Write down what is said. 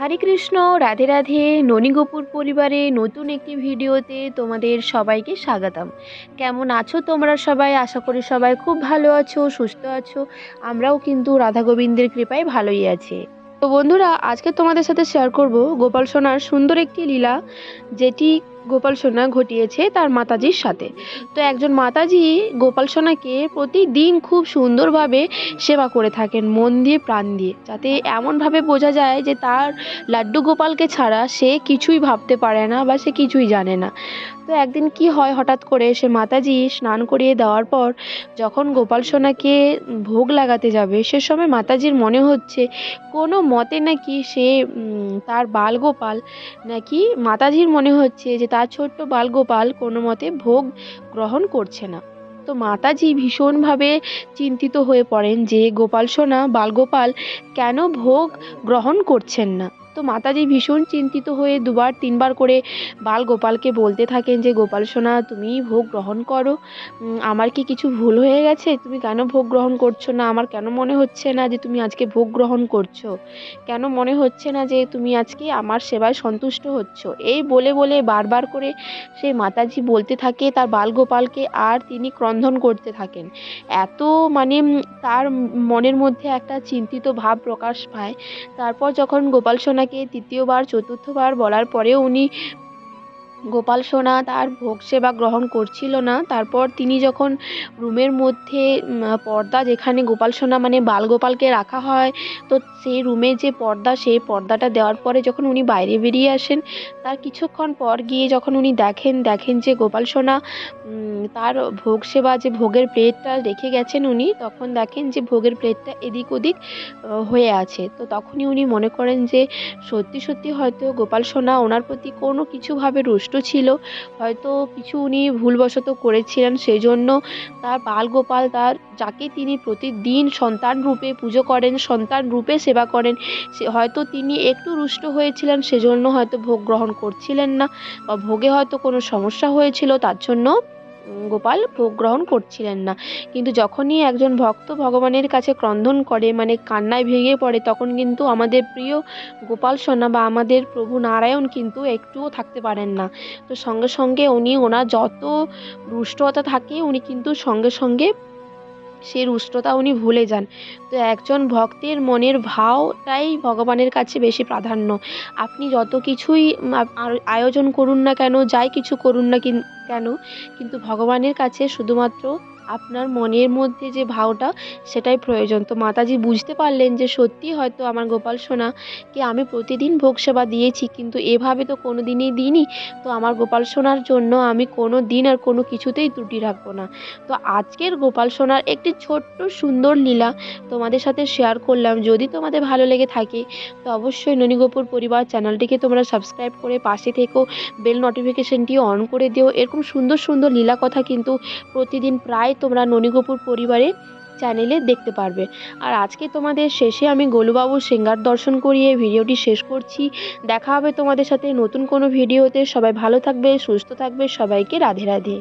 হরে কৃষ্ণ, রাধে রাধে। ননীগোপুর পরিবারে নতুন একটি ভিডিওতে তোমাদের সবাইকে স্বাগতম। কেমন আছো তোমরা সবাই? আশা করি সবাই খুব ভালো আছো, সুস্থ আছো। আমরাও কিন্তু রাধা গোবিন্দের কৃপায় ভালোই আছি। তো বন্ধুরা, আজকে তোমাদের সাথে শেয়ার করব গোপাল সোনার সুন্দর একটি লীলা, যেটি গোপাল সোনা ঘটিয়েছে তার মাতাজির সাথে। তো একজন মাতাজি গোপাল সোনাকে প্রতিদিন খুব সুন্দরভাবে সেবা করে থাকেন, মন দিয়ে, প্রাণ দিয়ে। যাতে এমনভাবে বোঝা যায় যে তার লাড্ডু গোপালকে ছাড়া সে কিছুই ভাবতে পারে না বা সে কিছুই জানে না। তো একদিন কি হয় হঠাৎ করে সে মাতাজি স্নান করিয়ে দেওয়ার পর যখন গোপাল সোনাকে ভোগ লাগাতে যাবে, সে সময় মাতাজির মনে হচ্ছে কোনো মতে নাকি সে তার বালগোপাল নাকি মাতাজির মনে হচ্ছে যে তার ছোট্ট বালগোপাল কোনো মতে ভোগ গ্রহণ করছে না। তো মাতাজি ভীষণভাবে চিন্তিত হয়ে পড়েন যে, গোপাল সোনা, বালগোপাল কেন ভোগ গ্রহণ করছেন না? তো মাতাজি ভীষণ চিন্তিত হয়ে দুবার তিনবার করে বাল গোপালকে বলতে থাকেন যে, গোপাল সোনা, তুমি ভোগ গ্রহণ করো। আমার কি কিছু ভুল হয়ে গেছে? তুমি কেন ভোগ গ্রহণ করছ না? আমার কেন মনে হচ্ছে না যে, তুমি আজকে ভোগ গ্রহণ করছ? কেন মনে হচ্ছে না যে, তুমি আজকে আমার সেবায় সন্তুষ্ট হচ্ছ? এই বলে বলে বারবার করে সেই মাতাজি বলতে থাকে, তার বাল গোপালকে, আর তিনি ক্রন্দন করতে থাকেন। এত মানে তার মনের মধ্যে একটা চিন্তিত ভাব প্রকাশ পায়। তারপর যখন গোপাল সোনাকে তৃতীয়বার চতুর্থবার বলার পরেও উনি গোপাল সোনা তার ভোগ সেবা গ্রহণ করছিল না। তারপর তিনি যখন রুমের মধ্যে পর্দা যেখানে গোপাল সোনা মানে বালগোপালকে রাখা হয়, তো সেই রুমে যে পর্দা, সেই পর্দাটা দেওয়ার পরে যখন উনি বাইরে বেরিয়ে আসেন, তার কিছুক্ষণ পর গিয়ে যখন উনি দেখেন দেখেন যে গোপাল সোনা তার ভোগ সেবা যে ভোগের প্লেটটা রেখে গেছেন উনি, তখন দেখেন যে ভোগের প্লেটটা এদিক ওদিক হয়ে আছে। তো তখনই উনি মনে করেন যে সত্যি সত্যি হয়তো গোপাল সোনা ওনার প্রতি কোনো কিছুভাবে রুষ্ট ছিল, হয়তো কিছু উনি ভুলবশত করেছিলেন সেই জন্য তার বাল গোপাল তার, যাকে তিনি প্রতিদিন সন্তান রূপে পুজো করেন, সন্তান রূপে সেবা করেন, সে হয়তো তিনি একটু রুষ্ট হয়েছিলেন সেজন্য হয়তো ভোগ গ্রহণ করছিলেন না বা ভোগে হয়তো কোনো সমস্যা হয়েছিল তার জন্য গোপাল ভোগ গ্রহণ করছিলেন না। কিন্তু যখনই একজন ভক্ত ভগবানের কাছে ক্রন্দন করে মানে কান্নায় ভেঙে পড়ে, তখন কিন্তু আমাদের প্রিয় গোপাল সোনা বা আমাদের প্রভু নারায়ণ কিন্তু একটুও থাকতে পারেন না। তো সঙ্গে সঙ্গে উনি, ওনার যত রুষ্টতা থাকে, উনি কিন্তু সঙ্গে সঙ্গে সেই রুষ্টতা উনি ভুলে যান। তো একজন ভক্তের মনের ভাওটাই ভগবানের কাছে বেশি প্রাধান্য। আপনি যত কিছুই আয়োজন করুন না কেন, যাই কিছু করুন না কেন, কিন্তু ভগবানের কাছে শুধুমাত্র আপনার মনের মধ্যে যে ভাওটা, সেটাই প্রয়োজন। তো মাতাজি বুঝতে পারলেন যে সত্যি হয়তো আমার গোপাল সোনাকে আমি প্রতিদিন ভোগ সেবা দিয়েছি, কিন্তু এভাবে তো কোনো দিনই দিইনি। তো আমার গোপাল সোনার জন্য আমি কোনো দিন আর কোনো কিছুতেই ত্রুটি রাখব না। তো আজকের গোপাল সোনার একটি ছোট্ট সুন্দর লীলা তোমাদের সাথে শেয়ার করলাম। যদি তোমাদের ভালো লেগে থাকে, তো অবশ্যই ননীগোপুর পরিবার চ্যানেলটিকে তোমরা সাবস্ক্রাইব করে পাশে থেকো। বেল নোটিফিকেশনটি অন করে দিও। এরকম সুন্দর সুন্দর লীলা কথা কিন্তু প্রতিদিন প্রায় তোমরা ননীগোপুর পরিবারে চ্যানেলে দেখতে পারবে। আর আজকে তোমাদের শেষে আমি গোলুবাবুর সিঙ্গার দর্শন করিয়ে ভিডিওটি শেষ করছি। দেখা হবে তোমাদের সাথে নতুন কোনো ভিডিওতে। সবাই ভালো থাকবে, সুস্থ থাকবে। সবাইকে রাধে রাধে।